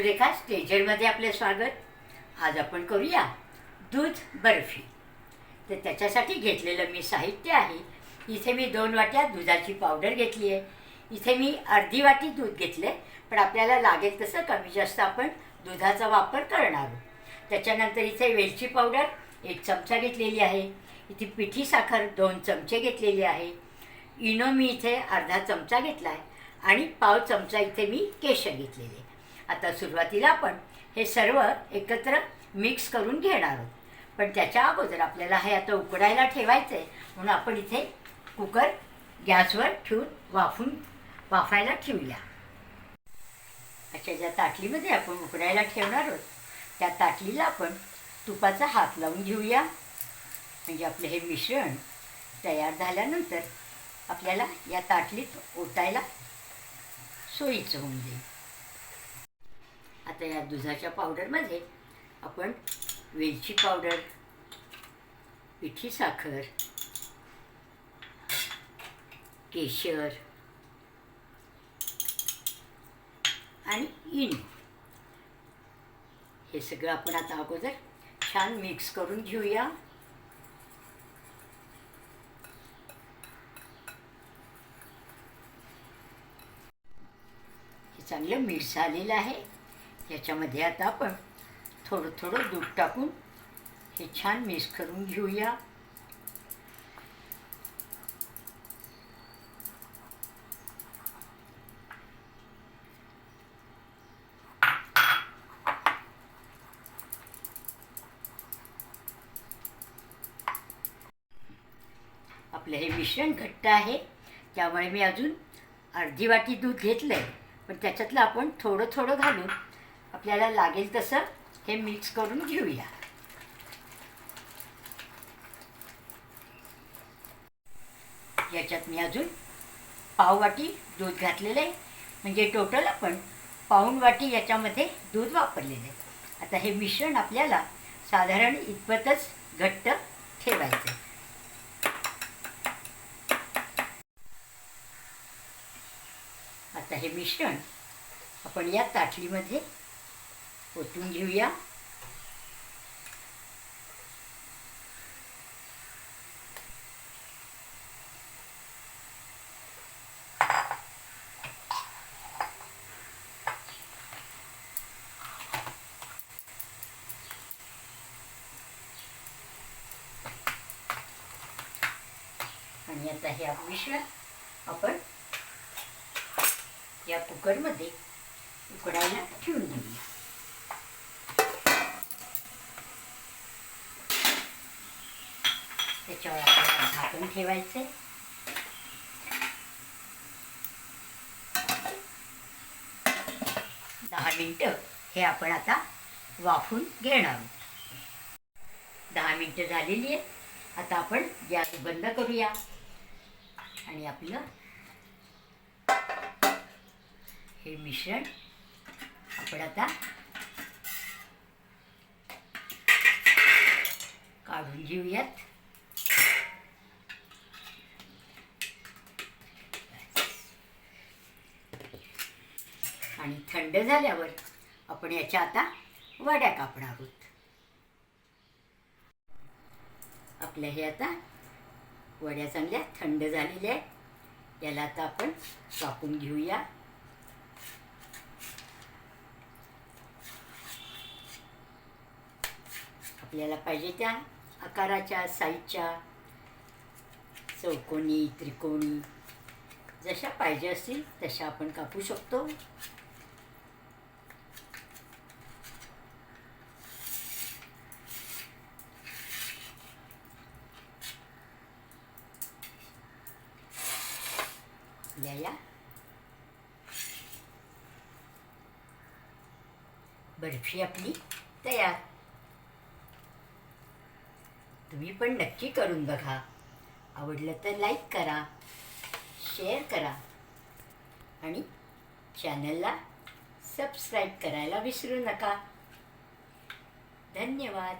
सुरेखा स्टेजरमध्ये आपले स्वागत. आज आपण करूया दूध बर्फी. तर त्याच्यासाठी घेतलेलं मी साहित्य आहे. इथे मी दोन वाट्या दुधाची पावडर घेतली आहे. इथे मी अर्धी वाटी दूध घेतले पण आपल्याला लागेल तसं कमी जास्त आपण दुधाचा वापर करणार त्याच्यानंतर इथे वेलची पावडर एक चमचा घेतलेली आहे. इथे पिठी साखर दोन चमचे घेतलेली आहे. इनो मी इथे अर्धा चमचा घेतला आहे आणि पाव चमचा इथे मी केशर घेतलेले आता सुरुवातीला आपण हे सर्व एकत्र मिक्स करून घेणार आहोत. पण त्याच्या अगोदर आपल्याला हे आता उकडायला ठेवायचं आहे म्हणून आपण इथे कुकर गॅसवर ठेवून वाफून वाफायला ठेवूया. अशा ज्या ताटलीमध्ये आपण उकडायला ठेवणार आहोत त्या ताटलीला आपण तुपाचा हात लावून घेऊया. म्हणजे आपलं हे मिश्रण तयार झाल्यानंतर आपल्याला या ताटलीत ओतायला सोयीचं होऊन जाईल. आता या दुधाच्या पावडरमध्ये आपण वेलची पावडर पिठी साखर केशर आणि इनो हे सगळं आपण आता अगोदर छान मिक्स करून घेऊया. हे चांगलं मिक्स झालेलं आहे. याच्यामध्ये आता आपण थोडं थोडं दूध टाकून हे छान मिक्स करून घेऊया. आपलं हे मिश्रण घट्ट आहे त्यामुळे मी अजून अर्धी वाटी दूध घेतलं आहे पण त्याच्यातलं आपण थोडं थोडं घालून आपल्याला लागेल तसं हे मिक्स करून घेऊया. याच्यात मी अजून पाव वाटी दूध घातलेलं आहे. म्हणजे टोटल आपण पाऊण वाटी याच्यामध्ये दूध वापरलेलं आहे. आता हे मिश्रण आपल्याला साधारण इतपतच घट्ट ठेवायचं आहे आता हे मिश्रण आपण या ताटलीमध्ये ओतून घेऊया. आणि आता हे मिश्रण आपण या कुकरमध्ये उकडायला ठेवून देऊया. त्याच्यावर आपल्याला झाकून ठेवायचं. दहा मिनटं हे आपण आता वाफून घेणार आहोत. दहा मिनटं झालेली आहेत. आता आपण गॅस बंद करूया. आणि आपलं हे मिश्रण आपण आता काढून घेऊयात. आणि थंड झाल्यावर आपण याच्या आता वड्या कापणार आहोत. आपल्या हे आता वड्या चांगल्या थंड झालेल्या आहेत. याला आता आपण कापून घेऊया. आपल्याला पाहिजे त्या आकाराच्या साईजच्या चौकोनी त्रिकोणी जशा पाहिजे असतील तशा आपण कापू शकतो. आपल्या बर्फी आपली तयार तुम्ही पण नक्की करून बघा आवडलं तर लाईक करा शेअर करा आणि चॅनलला सबस्क्राईब करायला विसरू नका धन्यवाद